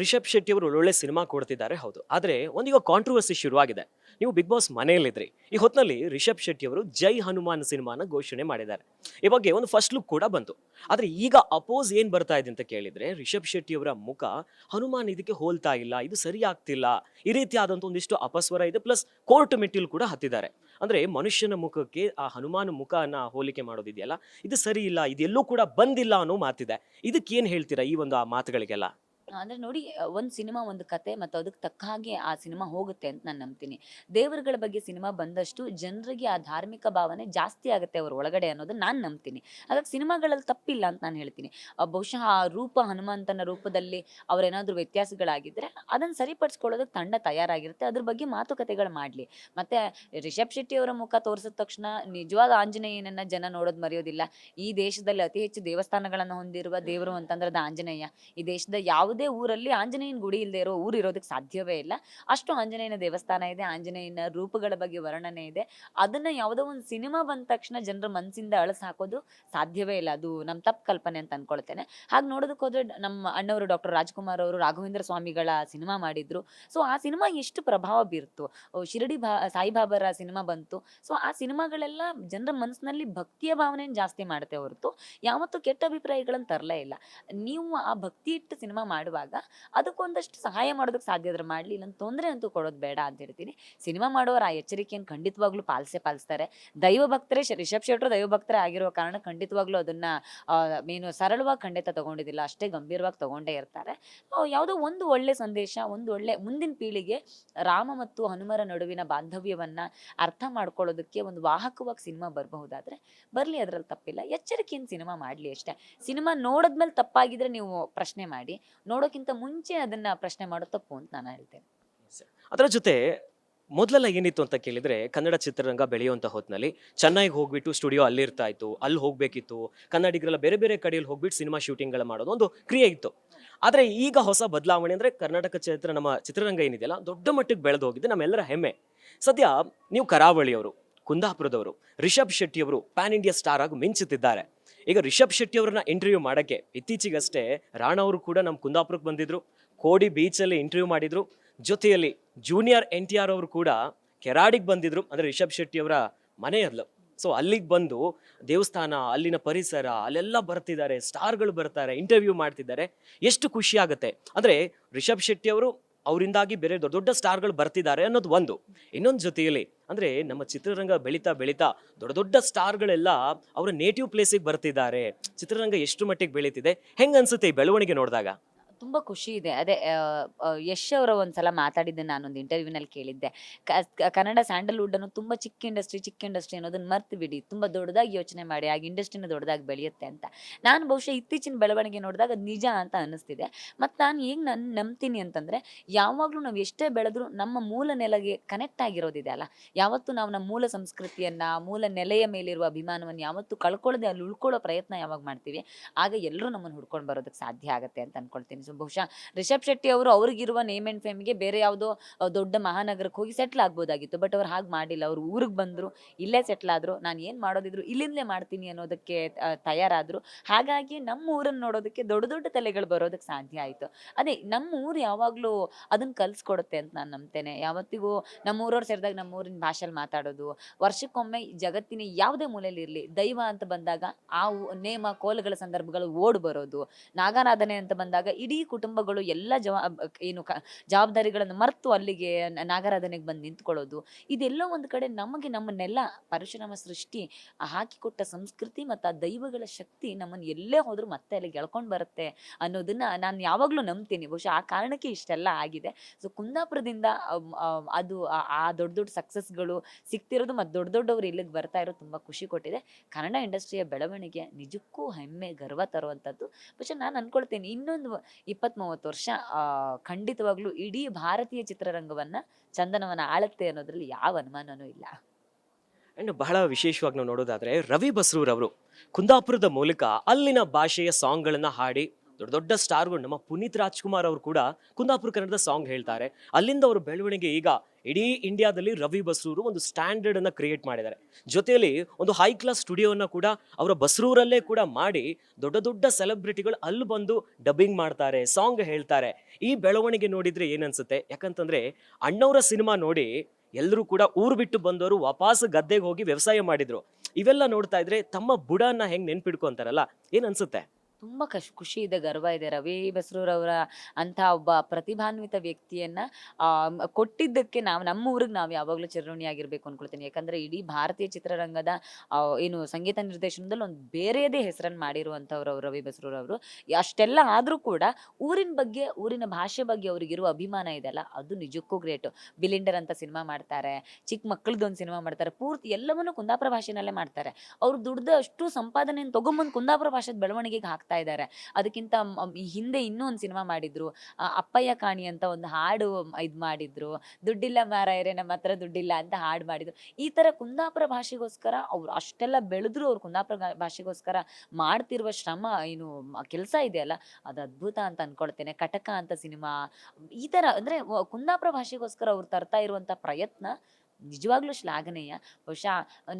ರಿಷಬ್ ಶೆಟ್ಟಿ ಅವರು ಒಳ್ಳೊಳ್ಳೆ ಸಿನಿಮಾ ಕೊಡ್ತಿದ್ದಾರೆ, ಹೌದು. ಆದರೆ ಒಂದೀಗ ಕಾಂಟ್ರವರ್ಸಿ ಶುರುವಾಗಿದೆ. ನೀವು ಬಿಗ್ ಬಾಸ್ ಮನೆಯಲ್ಲಿದ್ರಿ. ಈ ಹೊತ್ತಿನಲ್ಲಿ ರಿಷಬ್ ಶೆಟ್ಟಿ ಅವರು ಜೈ ಹನುಮಾನ್ ಸಿನಿಮಾನ ಘೋಷಣೆ ಮಾಡಿದ್ದಾರೆ. ಈ ಬಗ್ಗೆ ಒಂದು ಫಸ್ಟ್ ಲುಕ್ ಕೂಡ ಬಂತು. ಆದರೆ ಈಗ ಅಪೋಸ್ ಏನು ಬರ್ತಾ ಇದೆ ಅಂತ ಕೇಳಿದ್ರೆ, ರಿಷಬ್ ಶೆಟ್ಟಿ ಅವರ ಮುಖ ಹನುಮಾನ್ ಇದಕ್ಕೆ ಹೋಲ್ತಾ ಇಲ್ಲ, ಇದು ಸರಿ ಆಗ್ತಿಲ್ಲ, ಈ ರೀತಿಯಾದಂಥ ಒಂದಿಷ್ಟು ಅಪಸ್ವರ ಇದೆ ಪ್ಲಸ್ ಕೋರ್ಟ್ ಮೆಟ್ಟಿಲು ಕೂಡ ಹತ್ತಿದ್ದಾರೆ. ಅಂದ್ರೆ ಮನುಷ್ಯನ ಮುಖಕ್ಕೆ, ಆ ಹನುಮಾನ್ ಮುಖನ ಹೋಲಿಕೆ ಮಾಡೋದಿದೆಯಲ್ಲ, ಇದು ಸರಿ ಇಲ್ಲ, ಇದೆಲ್ಲೂ ಕೂಡ ಬಂದಿಲ್ಲ ಅನ್ನೋ ಮಾತಿದೆ. ಇದಕ್ಕೇನು ಹೇಳ್ತೀರಾ ಈ ಒಂದು ಆ ಮಾತುಗಳಿಗೆಲ್ಲ? ಅಂದ್ರೆ ನೋಡಿ ಒಂದು ಸಿನಿಮಾ, ಒಂದು ಕತೆ ಮತ್ತು ಅದಕ್ಕೆ ತಕ್ಕ ಹಾಗೆ ಆ ಸಿನಿಮಾ ಹೋಗುತ್ತೆ ಅಂತ ನಾನು ನಂಬ್ತೀನಿ. ದೇವರುಗಳ ಬಗ್ಗೆ ಸಿನಿಮಾ ಬಂದಷ್ಟು ಜನರಿಗೆ ಆ ಧಾರ್ಮಿಕ ಭಾವನೆ ಜಾಸ್ತಿ ಆಗುತ್ತೆ ಅವ್ರ ಒಳಗಡೆ ಅನ್ನೋದನ್ನ ನಾನು ನಂಬ್ತೀನಿ. ಹಾಗಾಗಿ ಸಿನಿಮಾಗಳಲ್ಲಿ ತಪ್ಪಿಲ್ಲ ಅಂತ ನಾನು ಹೇಳ್ತೀನಿ. ಬಹುಶಃ ಆ ರೂಪ ಹನುಮಂತನ ರೂಪದಲ್ಲಿ ಅವ್ರೇನಾದ್ರೂ ವ್ಯತ್ಯಾಸಗಳಾಗಿದ್ರೆ ಅದನ್ನ ಸರಿಪಡಿಸ್ಕೊಳ್ಳೋದಕ್ಕೆ ತಂಡ ತಯಾರಾಗಿರುತ್ತೆ. ಅದ್ರ ಬಗ್ಗೆ ಮಾತುಕತೆಗಳು ಮಾಡಲಿ. ಮತ್ತೆ ರಿಷಬ್ ಶೆಟ್ಟಿ ಅವರ ಮುಖ ತೋರಿಸಿದ ತಕ್ಷಣ ನಿಜವಾದ ಆಂಜನೇಯನನ್ನ ಜನ ನೋಡೋದು ಮರೆಯೋದಿಲ್ಲ. ಈ ದೇಶದಲ್ಲಿ ಅತಿ ಹೆಚ್ಚು ದೇವಸ್ಥಾನಗಳನ್ನು ಹೊಂದಿರುವ ದೇವರು ಅಂತಂದ್ರೆ ಆಂಜನೇಯ. ಈ ದೇಶದ ಯಾವುದೇ ಊರಲ್ಲಿ ಆಂಜನೇಯನ ಗುಡಿ ಇಲ್ಲದೆ ಇರೋ ಊರು ಇರೋದಕ್ಕೆ ಸಾಧ್ಯವೇ ಇಲ್ಲ. ಅಷ್ಟು ಆಂಜನೇಯನ ದೇವಸ್ಥಾನ ಇದೆ, ಆಂಜನೇಯನ ರೂಪಗಳ ಬಗ್ಗೆ ವರ್ಣನೆ ಇದೆ. ಅದನ್ನ ಯಾವುದೋ ಒಂದು ಸಿನಿಮಾ ಬಂದ ತಕ್ಷಣ ಜನರ ಮನಸ್ಸಿಂದ ಅಳಸ್ ಹಾಕೋದು ಸಾಧ್ಯವೇ ಇಲ್ಲ. ಅದು ನಮ್ಮ ತಪ್ಪು ಕಲ್ಪನೆ ಅಂತ ಅನ್ಕೊಳ್ತೇನೆ. ಹಾಗೆ ನೋಡೋದಕ್ಕೆ ಹೋದ್ರೆ ನಮ್ಮ ಅಣ್ಣವರು ಡಾಕ್ಟರ್ ರಾಜ್ಕುಮಾರ್ ಅವರು ರಾಘವೇಂದ್ರ ಸ್ವಾಮಿಗಳ ಸಿನಿಮಾ ಮಾಡಿದ್ರು. ಸೊ, ಆ ಸಿನಿಮಾ ಎಷ್ಟು ಪ್ರಭಾವ ಬೀರ್ತು? ಶಿರಡಿ ಬಾ ಸಾಯಿಬಾಬರ ಸಿನಿಮಾ ಬಂತು. ಸೊ, ಆ ಸಿನಿಮಾಗಳೆಲ್ಲ ಜನರ ಮನಸ್ಸಿನಲ್ಲಿ ಭಕ್ತಿಯ ಭಾವನೆಯನ್ನು ಜಾಸ್ತಿ ಮಾಡುತ್ತೆ ಹೊರತು ಯಾವತ್ತೂ ಕೆಟ್ಟ ಅಭಿಪ್ರಾಯಗಳನ್ನು ತರಲೇ ಇಲ್ಲ. ನೀವು ಆ ಭಕ್ತಿ ಇಟ್ಟು ಸಿನಿಮಾ ಮಾಡುವಾಗ ಅದಕ್ಕೊಂದಷ್ಟು ಸಹಾಯ ಮಾಡೋದಕ್ಕೆ ಸಾಧ್ಯ ಆದ್ರೆ ಮಾಡಲಿ ಇಲ್ಲ ತೊಂದರೆ ಅಂತೂ ಕೊಡೋದು ಬೇಡ ಅಂತ ಹೇಳ್ತೀನಿ. ಸಿನಿಮಾ ಮಾಡೋರು ಆ ಎಚ್ಚರಿಕೆಯನ್ನು ಖಂಡಿತವಾಗ್ಲೂ ಪಾಲಿಸೇ ಪಾಲಿಸ್ತಾರೆ. ದೈವ ಭಕ್ತರೇ ರಿಷಬ್ ಶೆಟ್ಟರು ದೈವ ಭಕ್ತರೇ ಆಗಿರೋ ಕಾರಣ ಖಂಡಿತವಾಗ್ಲೂ ಅದನ್ನ ಏನು ಸರಳವಾಗಿ ಖಂಡಿತ ತಗೊಂಡಿದ್ದಿಲ್ಲ, ಅಷ್ಟೇ ಗಂಭೀರವಾಗಿ ತಗೊಂಡೇ ಇರ್ತಾರೆ. ಯಾವುದೋ ಒಂದು ಒಳ್ಳೆ ಸಂದೇಶ, ಒಂದು ಒಳ್ಳೆ ಮುಂದಿನ ಪೀಳಿಗೆ ರಾಮ ಮತ್ತು ಹನುಮರ ನಡುವಿನ ಬಾಂಧವ್ಯವನ್ನ ಅರ್ಥ ಮಾಡ್ಕೊಳ್ಳೋದಕ್ಕೆ ಒಂದು ವಾಹಕವಾಗಿ ಸಿನಿಮಾ ಬರಬಹುದಾದ್ರೆ ಬರಲಿ, ಅದರಲ್ಲಿ ತಪ್ಪಿಲ್ಲ. ಎಚ್ಚರಿಕೆಯಿಂದ ಸಿನಿಮಾ ಮಾಡಲಿ ಅಷ್ಟೇ. ಸಿನಿಮಾ ನೋಡಿದ್ಮೇಲೆ ತಪ್ಪಾಗಿದ್ರೆ ನೀವು ಪ್ರಶ್ನೆ ಮಾಡಿ ನೋಡೋಕ್ಕಿಂತ ಮುಂಚೆ ಅದನ್ನ ಪ್ರಶ್ನೆ ಮಾಡೋ ತಪ್ಪು ಅಂತ ನಾನು ಹೇಳ್ತೇನೆ. ಅದರ ಜೊತೆ ಮೊದಲೆಲ್ಲ ಏನಿತ್ತು ಅಂತ ಕೇಳಿದ್ರೆ ಕನ್ನಡ ಚಿತ್ರರಂಗ ಬೆಳೆಯುವಂತ ಹೊತ್ತಿನಲ್ಲಿ ಚೆನ್ನೈಗೆ ಹೋಗ್ಬಿಟ್ಟು ಸ್ಟುಡಿಯೋ ಅಲ್ಲಿರ್ತಾ ಇತ್ತು ಅಲ್ಲಿ ಹೋಗ್ಬೇಕಿತ್ತು ಕನ್ನಡಿಗರೆಲ್ಲ ಬೇರೆ ಬೇರೆ ಕಡೆಯಲ್ಲಿ ಹೋಗ್ಬಿಟ್ಟು ಸಿನಿಮಾ ಶೂಟಿಂಗ್ಗಳ ಮಾಡೋದು ಒಂದು ಕ್ರಿಯೆ ಇತ್ತು. ಆದ್ರೆ ಈಗ ಹೊಸ ಬದಲಾವಣೆ ಅಂದ್ರೆ ಕರ್ನಾಟಕ ಚಿತ್ರ ನಮ್ಮ ಚಿತ್ರರಂಗ ಏನಿದೆಯಲ್ಲ, ದೊಡ್ಡ ಮಟ್ಟಿಗೆ ಬೆಳೆದು ಹೋಗಿದೆ ನಮ್ಮೆಲ್ಲರ ಹೆಮ್ಮೆ. ಸದ್ಯ ನೀವು ಕರಾವಳಿಯವರು, ಕುಂದಾಪುರದವರು, ರಿಷಬ್ ಶೆಟ್ಟಿಯವರು ಪ್ಯಾನ್ ಇಂಡಿಯಾ ಸ್ಟಾರ್ ಆಗಿ ಮಿಂಚುತ್ತಿದ್ದಾರೆ. ಈಗ ರಿಷಬ್ ಶೆಟ್ಟಿ ಅವ್ರನ್ನ ಇಂಟರ್ವ್ಯೂ ಮಾಡಕ್ಕೆ, ಇತ್ತೀಚೆಗಷ್ಟೇ ರಾಣ ಅವರು ಕೂಡ ನಮ್ಮ ಕುಂದಾಪುರಕ್ಕೆ ಬಂದಿದ್ರು. ಕೋಡಿ ಬೀಚಲ್ಲಿ ಇಂಟರ್ವ್ಯೂ ಮಾಡಿದ್ರು. ಜೊತೆಯಲ್ಲಿ ಜೂನಿಯರ್ ಎನ್ ಟಿ ಆರ್ ಅವರು ಕೂಡ ಕೆರಾಡಿಗೆ ಬಂದಿದ್ರು, ಅಂದ್ರೆ ರಿಷಬ್ ಶೆಟ್ಟಿ ಅವರ ಮನೆಯಲ್ಲ ಸೊ ಅಲ್ಲಿಗೆ ಬಂದು ದೇವಸ್ಥಾನ, ಅಲ್ಲಿನ ಪರಿಸರ, ಅಲ್ಲೆಲ್ಲ ಬರ್ತಿದ್ದಾರೆ ಸ್ಟಾರ್ಗಳು ಬರ್ತಾರೆ ಇಂಟರ್ವ್ಯೂ ಮಾಡ್ತಿದ್ದಾರೆ. ಎಷ್ಟು ಖುಷಿ ಆಗುತ್ತೆ. ಅಂದ್ರೆ ರಿಷಬ್ ಶೆಟ್ಟಿ ಅವರು ಅವರಿಂದಾಗಿ ಬೇರೆ ದೊಡ್ಡ ದೊಡ್ಡ ಸ್ಟಾರ್ಗಳು ಬರ್ತಿದ್ದಾರೆ ಅನ್ನೋದು ಒಂದು. ಇನ್ನೊಂದು ಜೊತೆಯಲ್ಲಿ, ಅಂದರೆ ನಮ್ಮ ಚಿತ್ರರಂಗ ಬೆಳೀತಾ ಬೆಳೀತಾ ದೊಡ್ಡ ದೊಡ್ಡ ಸ್ಟಾರ್ಗಳೆಲ್ಲ ಅವರ ನೇಟಿವ್ ಪ್ಲೇಸಿಗೆ ಬರ್ತಿದ್ದಾರೆ. ಚಿತ್ರರಂಗ ಎಷ್ಟು ಮಟ್ಟಿಗೆ ಬೆಳೀತಿದೆ? ಹೆಂಗೆ ಅನ್ಸುತ್ತೆ ಈ ಬೆಳವಣಿಗೆ ನೋಡಿದಾಗ? ತುಂಬಾ ಖುಷಿ ಇದೆ. ಅದೇ ಯಶ್ ಅವರ ಒಂದ್ಸಲ ಮಾತಾಡಿದ್ದೆ ನಾನೊಂದು ಇಂಟರ್ವ್ಯೂನಲ್ಲಿ ಕೇಳಿದ್ದೆ. ಕನ್ನಡ ಸ್ಯಾಂಡಲ್ವುಡ್ ಅನ್ನು ತುಂಬಾ ಚಿಕ್ಕ ಇಂಡಸ್ಟ್ರಿ ಚಿಕ್ಕ ಇಂಡಸ್ಟ್ರಿ ಅನ್ನೋದನ್ನ ಮರ್ತು ಬಿಡಿ. ತುಂಬಾ ದೊಡ್ಡದಾಗಿ ಯೋಚನೆ ಮಾಡಿ ಆಗ ಇಂಡಸ್ಟ್ರಿನ ದೊಡ್ಡದಾಗಿ ಬೆಳೆಯುತ್ತೆ ಅಂತ. ನಾನು ಬಹುಶಃ ಇತ್ತೀಚಿನ ಬೆಳವಣಿಗೆ ನೋಡಿದಾಗ ನಿಜ ಅಂತ ಅನಿಸ್ತಿದೆ ಮತ್ತು ನಾನು ಈಗ ನಾನು, ನಂಬ್ತೀನಿ ಅಂತಂದ್ರೆ, ಯಾವಾಗಲೂ ನಾವು ಎಷ್ಟೇ ಬೆಳೆದ್ರೂ ನಮ್ಮ ಮೂಲ ನೆಲೆಗೆ ಕನೆಕ್ಟ್ ಆಗಿರೋದಿದೆ ಅಲ್ಲ. ಯಾವತ್ತು ನಾವು ನಮ್ಮ ಮೂಲ ಸಂಸ್ಕೃತಿಯನ್ನ, ಮೂಲ ನೆಲೆಯ ಮೇಲಿರುವ ಅಭಿಮಾನವನ್ನು ಯಾವತ್ತು ಕಳ್ಕೊಳ್ಳದೆ ಅಲ್ಲಿ ಉಳ್ಕೊಳ್ಳೋ ಪ್ರಯತ್ನ ಯಾವಾಗ ಮಾಡ್ತೀವಿ, ಆಗ ಎಲ್ಲರೂ ನಮ್ಮನ್ನು ಹುಡ್ಕೊಂಡು ಬರೋದಕ್ಕೆ ಸಾಧ್ಯ ಆಗುತ್ತೆ ಅಂತ ಅನ್ಕೊಳ್ತೀನಿ. ಬಹುಶಃ ರಿಷಬ್ ಶೆಟ್ಟಿ ಅವರು ಅವ್ರಿಗಿರುವ ನೇಮ್ ಅಂಡ್ ಫೇಮ್ಗೆ ಬೇರೆ ಯಾವುದೋ ದೊಡ್ಡ ಮಹಾನಗರಕ್ಕೆ ಹೋಗಿ ಸೆಟ್ಲ್ ಆಗ್ಬೋದಾಗಿತ್ತು. ಬಟ್ ಅವ್ರು ಹಾಗೆ ಮಾಡಿಲ್ಲ. ಅವ್ರು ಊರಿಗೆ ಬಂದರು, ಇಲ್ಲೇ ಸೆಟ್ಲ್ ಆದರು. ನಾನು ಏನು ಮಾಡೋದಿದ್ರು, ಇಲ್ಲಿಂದಲೇ ಮಾಡ್ತೀನಿ ಅನ್ನೋದಕ್ಕೆ ತಯಾರಾದರು. ಹಾಗಾಗಿ ನಮ್ಮ ಊರನ್ನು ನೋಡೋದಕ್ಕೆ ದೊಡ್ಡ ದೊಡ್ಡ ತಲೆಗಳು ಬರೋದಕ್ಕೆ ಸಾಧ್ಯ ಆಯಿತು. ಅದೇ ನಮ್ಮ ಊರು ಯಾವಾಗಲೂ ಅದನ್ನು ಕಲಿಸ್ಕೊಡುತ್ತೆ ಅಂತ ನಾನು ನಂಬ್ತೇನೆ. ಯಾವತ್ತಿಗೂ ನಮ್ಮ ಊರವ್ರು ಸೇರಿದಾಗ ನಮ್ಮ ಊರಿನ ಭಾಷೆಯಲ್ಲಿ ಮಾತಾಡೋದು, ವರ್ಷಕ್ಕೊಮ್ಮೆ ಜಗತ್ತಿನ ಯಾವುದೇ ಮೂಲೆಯಲ್ಲಿ ಇರಲಿ, ದೈವ ಅಂತ ಬಂದಾಗ ಆ ನೇಮ, ಕೋಲಗಳ ಸಂದರ್ಭಗಳು ಓಡ್ ಬರೋದು, ನಾಗಾರಾಧನೆ ಅಂತ ಬಂದಾಗ ಇಡೀ ಕುಟುಂಬಗಳು ಎಲ್ಲ ಜವಾ ಏನು ಜವಾಬ್ದಾರಿಗಳನ್ನು ಮರೆತು ಅಲ್ಲಿಗೆ ನಾಗರಾಧನೆಗೆ ಬಂದು ನಿಂತ್ಕೊಳ್ಳೋದು. ಇದೆಲ್ಲೋ ಒಂದು ಕಡೆ ನಮಗೆ ನಮ್ಮನ್ನೆಲ್ಲ ಪರಶುರಾಮ ಸೃಷ್ಟಿ ಹಾಕಿಕೊಟ್ಟ ಸಂಸ್ಕೃತಿ ಮತ್ತು ಆ ದೈವಗಳ ಶಕ್ತಿ ನಮ್ಮನ್ನು ಎಲ್ಲೇ ಹೋದರೂ ಮತ್ತೆ ಅಲ್ಲಿ ಗೆಳ್ಕೊಂಡು ಬರುತ್ತೆ ಅನ್ನೋದನ್ನ ನಾನು ಯಾವಾಗಲೂ ನಂಬ್ತೀನಿ. ಬಹುಶಃ ಆ ಕಾರಣಕ್ಕೆ ಇಷ್ಟೆಲ್ಲ ಆಗಿದೆ. ಸೊ ಕುಂದಾಪುರದಿಂದ ಅದು ಆ- ಆ ದೊಡ್ಡ ದೊಡ್ಡ ಸಕ್ಸಸ್ಗಳು ಸಿಗ್ತಿರೋದು ಮತ್ತು ದೊಡ್ಡ ದೊಡ್ಡವರು ಇಲ್ಲಿಗೆ ಬರ್ತಾ ಇರೋದು ತುಂಬ ಖುಷಿ ಕೊಟ್ಟಿದೆ. ಕನ್ನಡ ಇಂಡಸ್ಟ್ರಿಯ ಬೆಳವಣಿಗೆ ನಿಜಕ್ಕೂ ಹೆಮ್ಮೆ, ಗರ್ವ ತರುವಂಥದ್ದು ಬಹುಶಃ ನಾನು ಅನ್ಕೊಳ್ತೀನಿ ಇನ್ನೊಂದು ಇಪ್ಪತ್ತ್ ಮೂವತ್ತು ವರ್ಷ ಖಂಡಿತವಾಗ್ಲೂ ಇಡೀ ಭಾರತೀಯ ಚಿತ್ರರಂಗವನ್ನ ಚಂದನವನ ಆಳತ್ತೆ ಅನ್ನೋದ್ರಲ್ಲಿ ಯಾವ ಅನುಮಾನನೂ ಇಲ್ಲ. ಅಂಡ್ ಬಹಳ ವಿಶೇಷವಾಗಿ ನಾವು ನೋಡೋದಾದ್ರೆ ರವಿ ಬಸ್ರೂರ್ ಅವರು ಕುಂದಾಪುರದ ಮೂಲಕ ಅಲ್ಲಿನ ಭಾಷೆಯ ಸಾಂಗ್ಗಳನ್ನ ಹಾಡಿ, ದೊಡ್ಡ ದೊಡ್ಡ ಸ್ಟಾರ್ಗಳು, ನಮ್ಮ ಪುನೀತ್ ರಾಜ್ಕುಮಾರ್ ಅವರು ಕೂಡ ಕುಂದಾಪುರ ಕನ್ನಡದ ಸಾಂಗ್ ಹೇಳ್ತಾರೆ. ಅಲ್ಲಿಂದ ಅವರು ಬೆಳವಣಿಗೆ ಈಗ ಇಡೀ ಇಂಡಿಯಾದಲ್ಲಿ ರವಿ ಬಸ್ರೂರು ಒಂದು ಸ್ಟ್ಯಾಂಡರ್ಡ್ ಅನ್ನ ಕ್ರಿಯೇಟ್ ಮಾಡಿದ್ದಾರೆ. ಜೊತೆಯಲ್ಲಿ ಒಂದು ಹೈ ಕ್ಲಾಸ್ ಸ್ಟುಡಿಯೋನ ಕೂಡ ಅವರ ಬಸ್ರೂರಲ್ಲೇ ಕೂಡ ಮಾಡಿ ದೊಡ್ಡ ದೊಡ್ಡ ಸೆಲೆಬ್ರಿಟಿಗಳು ಅಲ್ಲಿ ಬಂದು ಡಬ್ಬಿಂಗ್ ಮಾಡ್ತಾರೆ ಸಾಂಗ್ ಹೇಳ್ತಾರೆ. ಈ ಬೆಳವಣಿಗೆ ನೋಡಿದ್ರೆ ಏನನ್ಸುತ್ತೆ? ಯಾಕಂತಂದ್ರೆ ಅಣ್ಣವರ ಸಿನಿಮಾ ನೋಡಿ ಎಲ್ಲರೂ ಕೂಡ ಊರು ಬಿಟ್ಟು ಬಂದವರು ವಾಪಸ್ ಗದ್ದೆಗೆ ಹೋಗಿ ವ್ಯವಸಾಯ ಮಾಡಿದ್ರು. ಇವೆಲ್ಲ ನೋಡ್ತಾ ಇದ್ರೆ ತಮ್ಮ ಬುಡನ್ನ ಹೆಂಗ್ ನೆನ್ಪಿಡ್ಕೊಂತಾರಲ್ಲ? ಏನ್ ಅನ್ಸುತ್ತೆ ತುಂಬ ಕಶ್, ಖುಷಿ ಇದೆ, ಗರ್ವ ಇದೆ. ರವಿ ಬಸ್ರೂರವರ ಅಂತ ಒಬ್ಬ ಪ್ರತಿಭಾನ್ವಿತ ವ್ಯಕ್ತಿಯನ್ನ ಕೊಟ್ಟಿದ್ದಕ್ಕೆ ನಾವು, ನಮ್ಮ ಊರಿಗೆ ನಾವು ಯಾವಾಗಲೂ ಚಿರಋಣಿಯಾಗಿರಬೇಕು ಅನ್ಕೊಳ್ತೀನಿ. ಯಾಕಂದ್ರೆ ಇಡೀ ಭಾರತೀಯ ಚಿತ್ರರಂಗದ ಏನು ಸಂಗೀತ ನಿರ್ದೇಶನದಲ್ಲಿ ಒಂದು ಬೇರೆಯದೇ ಹೆಸರನ್ನು ಮಾಡಿರುವಂಥವ್ರು ಅವ್ರು ರವಿ ಬಸ್ರೂರವರು. ಅಷ್ಟೆಲ್ಲ ಆದರೂ ಕೂಡ ಊರಿನ ಬಗ್ಗೆ, ಊರಿನ ಭಾಷೆ ಬಗ್ಗೆ ಅವ್ರಿಗಿರುವ ಅಭಿಮಾನ ಇದೆ ಅಲ್ಲ, ಅದು ನಿಜಕ್ಕೂ ಗ್ರೇಟು ಬಿಲಿಂಡರ್ ಅಂತ ಸಿನಿಮಾ ಮಾಡ್ತಾರೆ ಚಿಕ್ಕ ಮಕ್ಕಳದೊಂದು ಸಿನಿಮಾ ಮಾಡ್ತಾರೆ, ಪೂರ್ತಿ ಎಲ್ಲವನ್ನೂ ಕುಂದಾಪುರ ಭಾಷೆನಲ್ಲೇ ಮಾಡ್ತಾರೆ. ಅವ್ರು ದುಡ್ದು ಅಷ್ಟು ಸಂಪಾದನೆಯನ್ನು ತಗೊಂಬಂದು ಕುಂದಾಪುರ ಭಾಷೆದ ಬೆಳವಣಿಗೆಗೆ ಹಾಕ್ತಾ ಇದ್ದಾರೆ ಅದಕ್ಕಿಂತ ಹಿಂದೆ ಇನ್ನೂ ಒಂದು ಸಿನಿಮಾ ಮಾಡಿದ್ರು. ಅಪ್ಪಯ್ಯ ಕಾಣಿ ಅಂತ ಒಂದು ಹಾಡು ಇದು ಮಾಡಿದ್ರು. ದುಡ್ಡಿಲ್ಲ ಮಾರಾಯರೆ, ನಮ್ಮ ಹತ್ರ ದುಡ್ಡಿಲ್ಲ ಅಂತ ಹಾಡು ಮಾಡಿದ್ರು. ಈ ತರ ಕುಂದಾಪುರ ಭಾಷೆಗೋಸ್ಕರ ಅವ್ರು ಅಷ್ಟೆಲ್ಲ ಬೆಳೆದ್ರು ಅವ್ರು ಕುಂದಾಪುರ ಭಾಷೆಗೋಸ್ಕರ ಮಾಡ್ತಿರುವ ಶ್ರಮ ಏನು ಕೆಲಸ ಇದೆಯಲ್ಲ ಅದು ಅದ್ಭುತ ಅಂತ ಅನ್ಕೊಳ್ತೇನೆ. ಕಟಕ ಅಂತ ಸಿನಿಮಾ. ಈ ತರ ಅಂದ್ರೆ ಕುಂದಾಪುರ ಭಾಷೆಗೋಸ್ಕರ ಅವ್ರು ತರ್ತಾ ಇರುವಂತ ಪ್ರಯತ್ನ ನಿಜವಾಗ್ಲೂ ಶ್ಲಾಘನೀಯ. ಬಹುಶಃ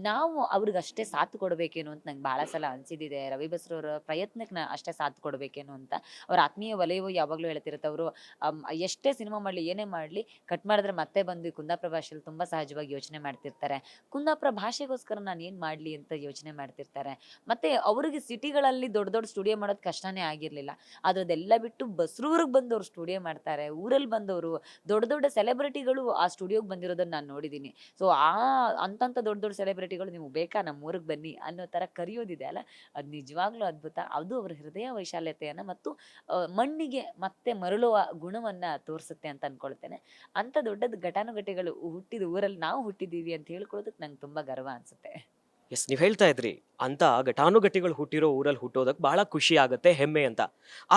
ನಾವು ಅವ್ರಿಗೆ ಅಷ್ಟೇ ಸಾಥ್ ಕೊಡಬೇಕೇನು ಅಂತ ನಂಗೆ ಭಾಳ ಸಲ ಅನಿಸಿದಿದೆ. ರವಿ ಬಸ್ರವ್ರ ಪ್ರಯತ್ನಕ್ಕೆ ನಾ ಅಷ್ಟೇ ಸಾಥ್ ಕೊಡಬೇಕೇನು ಅಂತ. ಅವ್ರ ಆತ್ಮೀಯ ವಲಯವು ಯಾವಾಗಲೂ ಹೇಳ್ತಿರುತ್ತೆ ಅವರು ಎಷ್ಟೇ ಸಿನಿಮಾ ಮಾಡಲಿ, ಏನೇ ಮಾಡಲಿ, ಕಟ್ ಮಾಡಿದ್ರೆ ಮತ್ತೆ ಬಂದು ಕುಂದಾಪುರ ಭಾಷೆಯಲ್ಲಿ ತುಂಬ ಸಹಜವಾಗಿ ಯೋಚನೆ ಮಾಡ್ತಿರ್ತಾರೆ. ಕುಂದಾಪುರ ಭಾಷೆಗೋಸ್ಕರ ನಾನು ಏನು ಮಾಡಲಿ ಅಂತ ಯೋಚನೆ ಮಾಡ್ತಿರ್ತಾರೆ. ಮತ್ತೆ ಅವ್ರಿಗೆ ಸಿಟಿಗಳಲ್ಲಿ ದೊಡ್ಡ ದೊಡ್ಡ ಸ್ಟುಡಿಯೋ ಮಾಡೋದು ಕಷ್ಟನೇ ಆಗಿರಲಿಲ್ಲ. ಅದೆಲ್ಲ ಬಿಟ್ಟು ಬಸ್ರೂರಿಗೆ ಬಂದು ಅವ್ರು ಸ್ಟುಡಿಯೋ ಮಾಡ್ತಾರೆ ಊರಲ್ಲಿ ಬಂದವರು, ದೊಡ್ಡ ದೊಡ್ಡ ಸೆಲೆಬ್ರಿಟಿಗಳು ಆ ಸ್ಟುಡಿಯೋಗೆ ಬಂದಿರೋದನ್ನ ನಾನು ನೋಡಿದ್ದೀನಿ ಸೊ ಆ ಅಂತಂತ ದೊಡ್ಡ ದೊಡ್ಡ ಸೆಲೆಬ್ರಿಟಿಗಳು ನಿಮ್ಗೆ ಬೇಕಾ? ನಮ್ಮ ಊರಿಗೆ ಬನ್ನಿ ಅನ್ನೋ ಥರ ಕರೆಯೋದಿದೆ ಅಲ್ಲ? ಅದು ನಿಜವಾಗ್ಲೂ ಅದ್ಭುತ. ಅದು ಅವ್ರ ಹೃದಯ ವೈಶಾಲ್ಯತೆಯನ್ನು ಮತ್ತು ಮಣ್ಣಿಗೆ ಮತ್ತೆ ಮರಳುವ ಗುಣವನ್ನ ತೋರಿಸುತ್ತೆ ಅಂತ ಅನ್ಕೊಳ್ತೇನೆ. ಅಂಥ ದೊಡ್ಡದ ಘಟಾನುಘಟಿಗಳು ಹುಟ್ಟಿದ ಊರಲ್ಲಿ ನಾವು ಹುಟ್ಟಿದ್ದೀವಿ ಅಂತ ಹೇಳ್ಕೊಳ್ಳೋದಕ್ಕೆ ನಂಗೆ ತುಂಬಾ ಗರ್ವ ಅನ್ಸುತ್ತೆ. ಎಸ್, ನೀವು ಹೇಳ್ತಾ ಇದ್ರಿ. ಅಂತ ಘಟಾನುಘಟಿಗಳು ಹುಟ್ಟಿರೋ ಊರಲ್ಲಿ ಹುಟ್ಟೋದಕ್ಕೆ ಬಹಳ ಖುಷಿ ಆಗುತ್ತೆ, ಹೆಮ್ಮೆ ಅಂತ.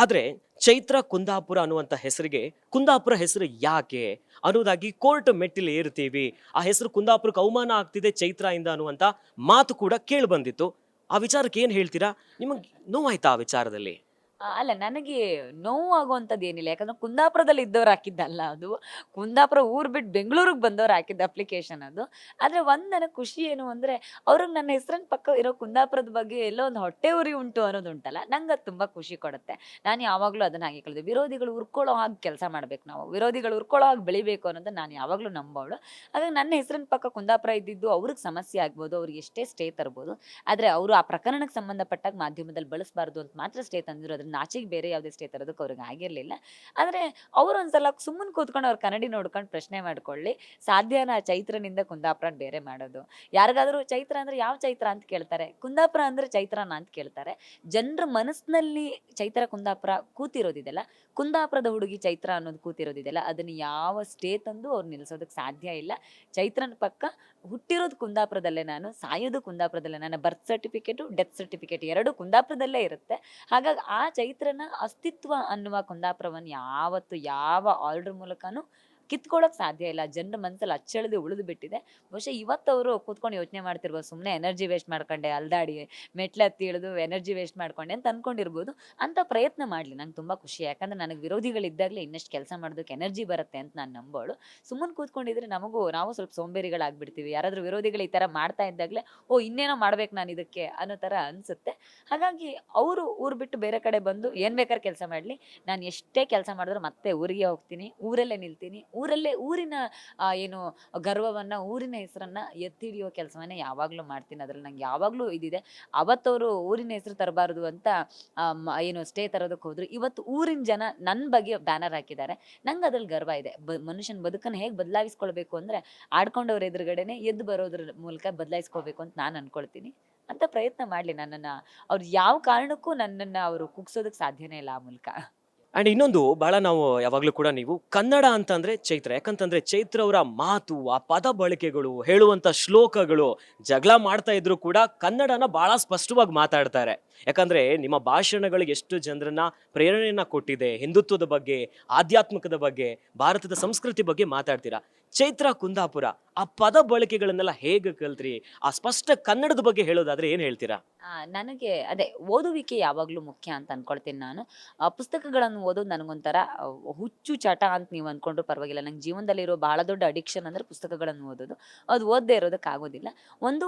ಆದ್ರೆ ಚೈತ್ರ ಕುಂದಾಪುರ ಅನ್ನುವಂಥ ಹೆಸರಿಗೆ, ಕುಂದಾಪುರ ಹೆಸರು ಯಾಕೆ ಅನ್ನೋದಾಗಿ ಕೋರ್ಟ್ ಮೆಟ್ಟಿಲು ಏರ್ತೀವಿ ಆ ಹೆಸರು ಕುಂದಾಪುರಕ್ಕೆ ಅವಮಾನ ಆಗ್ತಿದೆ ಚೈತ್ರ ಇಂದ ಅನ್ನುವಂಥ ಮಾತು ಕೂಡ ಕೇಳಿ ಬಂದಿತ್ತು ಆ ವಿಚಾರಕ್ಕೆ ಏನು ಹೇಳ್ತೀರಾ? ನಿಮಗೆ ನೋವಾಯ್ತಾ ಆ ವಿಚಾರದಲ್ಲಿ? ಅಲ್ಲ, ನನಗೆ ನೋವಾಗುವಂಥದ್ದು ಏನಿಲ್ಲ. ಯಾಕಂದ್ರೆ ಕುಂದಾಪುರದಲ್ಲಿ ಇದ್ದವ್ರು ಹಾಕಿದ್ದಲ್ಲ ಅದು. ಕುಂದಾಪುರ ಊರ್ ಬಿಟ್ಟು ಬೆಂಗಳೂರಿಗೆ ಬಂದವ್ರು ಹಾಕಿದ್ದ ಅಪ್ಲಿಕೇಶನ್ ಅದು. ಆದರೆ ಒಂದು ನನಗೆ ಖುಷಿ ಏನು ಅಂದ್ರೆ, ಅವ್ರಿಗೆ ನನ್ನ ಹೆಸರಿನ ಪಕ್ಕ ಇರೋ ಕುಂದಾಪುರದ ಬಗ್ಗೆ ಎಲ್ಲೋ ಒಂದು ಹೊಟ್ಟೆ ಉರಿ ಉಂಟು ಅನ್ನೋದು ಉಂಟಲ್ಲ ನಂಗೆ ಅದು ತುಂಬಾ ಖುಷಿ ಕೊಡುತ್ತೆ. ನಾನು ಯಾವಾಗಲೂ ಅದನ್ನು ಹಾಗೆ ಕಳೆದು ವಿರೋಧಿಗಳು ಉರ್ಕೊಳ್ಳೋ ಹಾಗೆ ಕೆಲಸ ಮಾಡಬೇಕು ನಾವು. ವಿರೋಧಿಗಳು ಉರ್ಕೊಳ್ಳೋ ಹಾಗೆ ಬೆಳಿಬೇಕು ಅನ್ನೋದು ನಾನು ಯಾವಾಗಲೂ ನಂಬೋಳು ಹಾಗಾಗಿ ನನ್ನ ಹೆಸರಿನ ಪಕ್ಕ ಕುಂದಾಪುರ ಇದ್ದಿದ್ದು ಅವ್ರಿಗೆ ಸಮಸ್ಯೆ ಆಗ್ಬೋದು, ಅವ್ರಿಗೆ ಎಷ್ಟೇ ಸ್ಟೇ ತರ್ಬೋದು. ಆದ್ರೆ ಅವರು ಆ ಪ್ರಕರಣಕ್ಕೆ ಸಂಬಂಧಪಟ್ಟಾಗ ಮಾಧ್ಯಮದಲ್ಲಿ ಬಳಸಬಾರ್ದು ಅಂತ ಮಾತ್ರ ಸ್ಟೇ ತಂದಿರೋದ್ರಿಂದ ನಾಚಿಗೆ ಬೇರೆ ಯಾವುದೇ ಸ್ಟೇ ತರೋದಕ್ಕೆ ಅವ್ರಿಗೆ ಆಗಿರಲಿಲ್ಲ. ಆದ್ರೆ ಅವರು ಒಂದ್ಸಲ ಸುಮ್ಮನೆ ಕೂತ್ಕೊಂಡು ಅವ್ರ ಕನ್ನಡಿ ನೋಡ್ಕೊಂಡು ಪ್ರಶ್ನೆ ಮಾಡ್ಕೊಳ್ಳಿ, ಸಾಧ್ಯನಾ ಚೈತ್ರನಿಂದ ಕುಂದಾಪುರ ಬೇರೆ ಮಾಡೋದು? ಯಾರಿಗಾದರೂ ಚೈತ್ರ ಅಂದರೆ ಯಾವ ಚೈತ್ರ ಅಂತ ಕೇಳ್ತಾರೆ? ಕುಂದಾಪುರ ಅಂದರೆ ಚೈತ್ರನ ಅಂತ ಕೇಳ್ತಾರೆ. ಜನರ ಮನಸ್ಸಿನಲ್ಲಿ ಚೈತ್ರ, ಕುಂದಾಪುರ ಕೂತಿರೋದಿದೆಲ್ಲ ಕುಂದಾಪುರದ ಹುಡುಗಿ ಚೈತ್ರ ಅನ್ನೋದು ಕೂತಿರೋದಿದೆಲ್ಲ ಅದನ್ನ ಯಾವ ಸ್ಟೇ ತಂದು ಅವ್ರು ನಿಲ್ಲಿಸೋದಕ್ಕೆ ಸಾಧ್ಯ ಇಲ್ಲ. ಚೈತ್ರನ ಪಕ್ಕ ಹುಟ್ಟಿರೋದು ಕುಂದಾಪುರದಲ್ಲೇ ನಾನು, ಸಾಯೋದು ಕುಂದಾಪುರದಲ್ಲೇ. ನನ್ನ ಬರ್ತ್ ಸರ್ಟಿಫಿಕೇಟು ಡೆತ್ ಸರ್ಟಿಫಿಕೇಟ್ ಎರಡು ಕುಂದಾಪುರದಲ್ಲೇ ಇರುತ್ತೆ. ಹಾಗಾಗಿ ಆ ಚೈತ್ರನ ಅಸ್ತಿತ್ವ ಅನ್ನುವ ಕುಂದಾಪುರವನ್ನು ಯಾವತ್ತು ಯಾವ ಆರ್ಡರ್ ಮೂಲಕನೂ ಕಿತ್ಕೊಳ್ಳೋಕೆ ಸಾಧ್ಯ ಇಲ್ಲ. ಜನರ ಮನಸ್ಸಲ್ಲಿ ಅಚ್ಚಳಿದು ಉಳಿದು ಬಿಟ್ಟಿದೆ. ಬಹುಶಃ ಇವತ್ತವರು ಕೂತ್ಕೊಂಡು ಯೋಚನೆ ಮಾಡ್ತಿರ್ಬೋದು ಸುಮ್ಮನೆ ಎನರ್ಜಿ ವೇಸ್ಟ್ ಮಾಡ್ಕೊಂಡೆ, ಅಲ್ದಾಡಿ, ಮೆಟ್ಲು ಹತ್ತಿ ಇಳಿದು ಎನರ್ಜಿ ವೇಸ್ಟ್ ಮಾಡ್ಕೊಂಡೆ ಅಂತ ಅನ್ಕೊಂಡಿರ್ಬೋದು. ಅಂತ ಪ್ರಯತ್ನ ಮಾಡಲಿ, ನಂಗೆ ತುಂಬ ಖುಷಿ. ಯಾಕಂದ್ರೆ ನನಗೆ ವಿರೋಧಿಗಳಿದ್ದಾಗಲೇ ಇನ್ನಷ್ಟು ಕೆಲಸ ಮಾಡೋದಕ್ಕೆ ಎನರ್ಜಿ ಬರುತ್ತೆ ಅಂತ ನಾನು ನಂಬೋಳು ಸುಮ್ಮನೆ ಕೂತ್ಕೊಂಡಿದ್ರೆ ನಮಗೂ, ನಾವು ಸ್ವಲ್ಪ ಸೋಂಬೇರಿಗಳಾಗ್ಬಿಡ್ತೀವಿ. ಯಾರಾದರೂ ವಿರೋಧಿಗಳು ಈ ಥರ ಮಾಡ್ತಾ ಇದ್ದಾಗಲೇ, ಓ, ಇನ್ನೇನೋ ಮಾಡ್ಬೇಕು ನಾನು ಇದಕ್ಕೆ ಅನ್ನೋ ಥರ ಅನಿಸುತ್ತೆ. ಹಾಗಾಗಿ ಅವರು ಊರು ಬಿಟ್ಟು ಬೇರೆ ಕಡೆ ಬಂದು ಏನು ಬೇಕಾದ್ರೆ ಕೆಲಸ ಮಾಡಲಿ. ನಾನು ಎಷ್ಟೇ ಕೆಲಸ ಮಾಡಿದ್ರು ಮತ್ತೆ ಊರಿಗೆ ಹೋಗ್ತೀನಿ, ಊರಲ್ಲೇ ನಿಲ್ತೀನಿ ಊರಲ್ಲೇ ಊರಿನ ಏನು ಗರ್ವವನ್ನು, ಊರಿನ ಹೆಸರನ್ನ ಎತ್ತಿ ಹಿಡಿಯೋ ಕೆಲಸವನ್ನೇ ಯಾವಾಗಲೂ ಮಾಡ್ತೀನಿ. ಅದರಲ್ಲಿ ನಂಗೆ ಯಾವಾಗಲೂ ಇದಿದೆ. ಅವತ್ತವರು ಊರಿನ ಹೆಸರು ತರಬಾರ್ದು ಅಂತ ಏನು ಸ್ಟೇ ತರೋದಕ್ಕೆ ಹೋದ್ರು. ಇವತ್ತು ಊರಿನ ಜನ ನನ್ನ ಬಗ್ಗೆ ಬ್ಯಾನರ್ ಹಾಕಿದ್ದಾರೆ. ನಂಗೆ ಅದ್ರಲ್ಲಿ ಗರ್ವ ಇದೆ. ಬ, ಮನುಷ್ಯನ ಬದುಕನ್ನು ಹೇಗೆ ಬದಲಾಯಿಸ್ಕೊಳ್ಬೇಕು ಅಂದ್ರೆ ಆಡ್ಕೊಂಡವ್ರ ಎದುರುಗಡೆನೆ ಎದ್ದು ಬರೋದ್ರ ಮೂಲಕ ಬದಲಾಯಿಸ್ಕೋಬೇಕು ಅಂತ ನಾನು ಅನ್ಕೊಳ್ತೀನಿ. ಅಂತ ಪ್ರಯತ್ನ ಮಾಡಲಿ ನನ್ನನ್ನು. ಅವ್ರು ಯಾವ ಕಾರಣಕ್ಕೂ ನನ್ನನ್ನು ಅವರು ಕುಗ್ಸೋದಕ್ಕೆ ಸಾಧ್ಯನೇ ಇಲ್ಲ ಆ ಮೂಲಕ. ಅಂಡ್ ಇನ್ನೊಂದು, ಬಹಳ ನಾವು ಯಾವಾಗಲೂ ಕೂಡ ನೀವು ಕನ್ನಡ ಅಂತಂದ್ರೆ ಚೈತ್ರ. ಯಾಕಂತಂದ್ರೆ ಚೈತ್ರ ಅವರ ಮಾತು, ಆ ಪದ ಬಳಕೆಗಳು, ಹೇಳುವಂತ ಶ್ಲೋಕಗಳು, ಜಗಳ ಮಾಡ್ತಾ ಇದ್ರು ಕೂಡ ಕನ್ನಡನ ಬಹಳ ಸ್ಪಷ್ಟವಾಗಿ ಮಾತಾಡ್ತಾರೆ. ಯಾಕಂದ್ರೆ ನಿಮ್ಮ ಭಾಷಣಗಳು ಎಷ್ಟು ಜನರನ್ನ ಪ್ರೇರಣೆಯನ್ನ ಕೊಟ್ಟಿದೆ, ಹಿಂದುತ್ವದ ಬಗ್ಗೆ, ಆಧ್ಯಾತ್ಮಿಕದ ಬಗ್ಗೆ, ಭಾರತದ ಸಂಸ್ಕೃತಿ ಬಗ್ಗೆ ಮಾತಾಡ್ತೀರಾ? ಚೈತ್ರ ಕುಂದಾಪುರ. ಆ ಪದ ಬಳಕೆಗಳನ್ನೆಲ್ಲ ಹೇಗೆ ಕಲ್ತ್ರಿ? ಆ ಸ್ಪಷ್ಟ ಕನ್ನಡದ ಬಗ್ಗೆ ಹೇಳೋದಾದ್ರೆ ಏನ್ ಹೇಳ್ತೀರಾ? ನನಗೆ ಅದೇ ಓದುವಿಕೆ ಯಾವಾಗಲೂ ಮುಖ್ಯ ಅಂತ ಅನ್ಕೊಳ್ತೀನಿ ನಾನು. ಪುಸ್ತಕಗಳನ್ನು ಓದೋದು ನನಗೊಂಥರ ಹುಚ್ಚು ಚಟ ಅಂತ ನೀವು ಅಂದ್ಕೊಂಡ್ರು ಪರವಾಗಿಲ್ಲ. ನಂಗೆ ಜೀವನದಲ್ಲಿರೋ ಬಹಳ ದೊಡ್ಡ ಅಡಿಕ್ಷನ್ ಅಂದರೆ ಪುಸ್ತಕಗಳನ್ನು ಓದೋದು. ಅದು ಓದದೇ ಇರೋದಕ್ಕಾಗೋದಿಲ್ಲ. ಒಂದು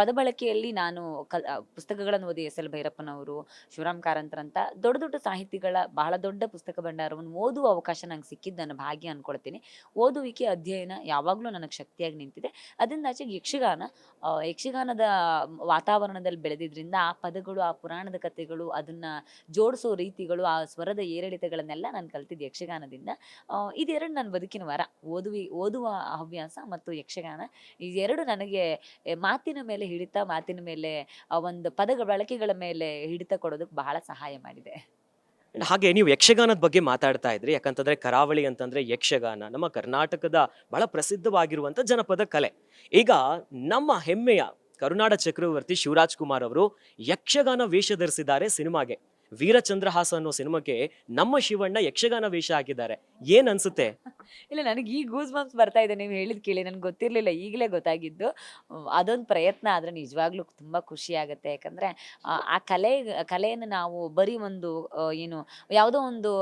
ಪದ ಬಳಕೆಯಲ್ಲಿ ನಾನು ಕಲ್ ಪುಸ್ತಕಗಳನ್ನು ಓದಿ ಎಸ್ ಎಲ್ ಭೈರಪ್ಪನವರು, ಶಿವರಾಮ್ ಕಾರಂತರಂತ ದೊಡ್ಡ ದೊಡ್ಡ ಸಾಹಿತಿಗಳ ಬಹಳ ದೊಡ್ಡ ಪುಸ್ತಕ ಭಂಡಾರವನ್ನು ಓದುವ ಅವಕಾಶ ನಂಗೆ ಸಿಕ್ಕಿದ್ದು ನನ್ನ ಭಾಗ್ಯ ಅನ್ಕೊಳ್ತೀನಿ. ಓದುವಿಕೆ ಅಧ್ಯಯನ ಯಾವಾಗಲೂ ನನಗೆ ಶಕ್ತಿಯಾಗಿ ನಿಂತಿದೆ. ಅದರಿಂದ ಆಚೆಗೆ ಯಕ್ಷಗಾನ ಯಕ್ಷಗಾನದ ವಾತಾವರಣದಲ್ಲಿ ಬೆಳೆದಿದ್ದರಿಂದ ಆ ಪದಗಳು, ಆ ಪುರಾಣದ ಕಥೆಗಳು, ಅದನ್ನು ಜೋಡಿಸೋ ರೀತಿಗಳು, ಆ ಸ್ವರದ ಏರಿಳಿತಗಳನ್ನೆಲ್ಲ ನಾನು ಕಲ್ತಿದ್ದೆ ಯಕ್ಷಗಾನದಿಂದ. ಇದೆರಡು ನನ್ನ ಬದುಕಿನ ವರ, ಓದುವಿ, ಓದುವ ಹವ್ಯಾಸ ಮತ್ತು ಯಕ್ಷಗಾನ. ಇದೆರಡು ನನಗೆ ಮಾತಿನ ಮೇಲೆ ಹಿಡಿತ, ಮಾತಿನ ಮೇಲೆ ಒಂದು ಪದಗಳ ಬಳಕೆಗಳ ಮೇಲೆ ಹಿಡಿತ ಕೊಡೋದಕ್ಕೆ ಬಹಳ ಸಹಾಯ ಮಾಡಿದೆ. ಹಾಗೆ ನೀವು ಯಕ್ಷಗಾನದ ಬಗ್ಗೆ ಮಾತಾಡ್ತಾ ಇದ್ರಿ. ಯಾಕಂತಂದ್ರೆ ಕರಾವಳಿ ಅಂತಂದ್ರೆ ಯಕ್ಷಗಾನ, ನಮ್ಮ ಕರ್ನಾಟಕದ ಬಹಳ ಪ್ರಸಿದ್ಧವಾಗಿರುವಂತ ಜನಪದ ಕಲೆ. ಈಗ ನಮ್ಮ ಹೆಮ್ಮೆಯ ಕರುನಾಡ ಚಕ್ರವರ್ತಿ ಶಿವರಾಜ್ ಕುಮಾರ್ ಅವರು ಯಕ್ಷಗಾನ ವೇಷ ಧರಿಸಿದ್ದಾರೆ ಸಿನಿಮಾಗೆ. ವೀರಚಂದ್ರಹಾಸ ಅನ್ನೋ ಸಿನಿಮಾಕ್ಕೆ ನಮ್ಮ ಶಿವಣ್ಣ ಯಕ್ಷಗಾನ ವೇಷ ಹಾಕಿದ್ದಾರೆ. ಏನ್ ಅನ್ಸುತ್ತೆ? ಇಲ್ಲ, ನನಗೆ ಈ ಗೂಸ್ ಬಂಪ್ಸ್ ಬರ್ತಾ ಇದೆ. ನೀವು ಹೇಳಿದ್ ಕೇಳಿ, ನನಗೆ ಗೊತ್ತಿರಲಿಲ್ಲ. ಈಗಲೇ ಗೊತ್ತಾಗಿದ್ದು. ಅದೊಂದು ಪ್ರಯತ್ನ ಆದರೆ ನಿಜವಾಗ್ಲೂ ತುಂಬ ಖುಷಿ ಆಗುತ್ತೆ. ಯಾಕಂದರೆ, ಆ ಕಲೆ, ಕಲೆಯನ್ನು ನಾವು ಬರೀ ಒಂದು ಏನು, ಯಾವುದೋ ಒಂದು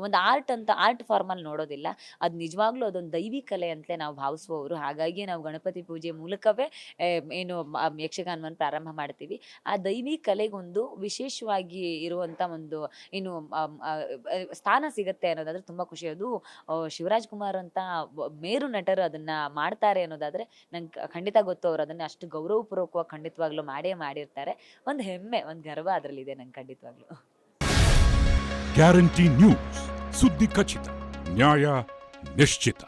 ಒಂದು ಆರ್ಟ್ ಅಂತ, ಆರ್ಟ್ ಫಾರ್ಮಲ್ಲಿ ನೋಡೋದಿಲ್ಲ. ಅದು ನಿಜವಾಗ್ಲೂ ಅದೊಂದು ದೈವಿ ಕಲೆ ಅಂತಲೇ ನಾವು ಭಾವಿಸುವವರು. ಹಾಗಾಗಿ ನಾವು ಗಣಪತಿ ಪೂಜೆ ಮೂಲಕವೇ ಏನು ಯಕ್ಷಗಾನವನ್ನು ಪ್ರಾರಂಭ ಮಾಡ್ತೀವಿ. ಆ ದೈವಿ ಕಲೆಗೊಂದು ವಿಶೇಷವಾಗಿ ಇರುವಂಥ ಒಂದು, ಏನು ಸ್ಥಾನ ಸಿಗುತ್ತೆ ಅನ್ನೋದಾದ್ರೆ ತುಂಬ ಖುಷಿ. ಶಿವರಾಜ್ ಕುಮಾರ್ ಅಂತ ಮೇರು ನಟರು ಅದನ್ನ ಮಾಡ್ತಾರೆ ಅನ್ನೋದಾದ್ರೆ ನಂಗೆ ಖಂಡಿತ ಗೊತ್ತು ಅವ್ರು ಅದನ್ನ ಅಷ್ಟು ಗೌರವಪೂರ್ವಕವಾಗಿ ಖಂಡಿತವಾಗ್ಲೂ ಮಾಡೇ ಮಾಡಿರ್ತಾರೆ. ಒಂದು ಹೆಮ್ಮೆ, ಒಂದು ಗರ್ವ ಅದರಲ್ಲಿದೆ ನಂಗೆ ಖಂಡಿತವಾಗ್ಲೂ. ಗ್ಯಾರಂಟಿ ನ್ಯೂಸ್ ಸುದ್ದಿ ಖಚಿತ, ನ್ಯಾಯ ನಿಶ್ಚಿತ.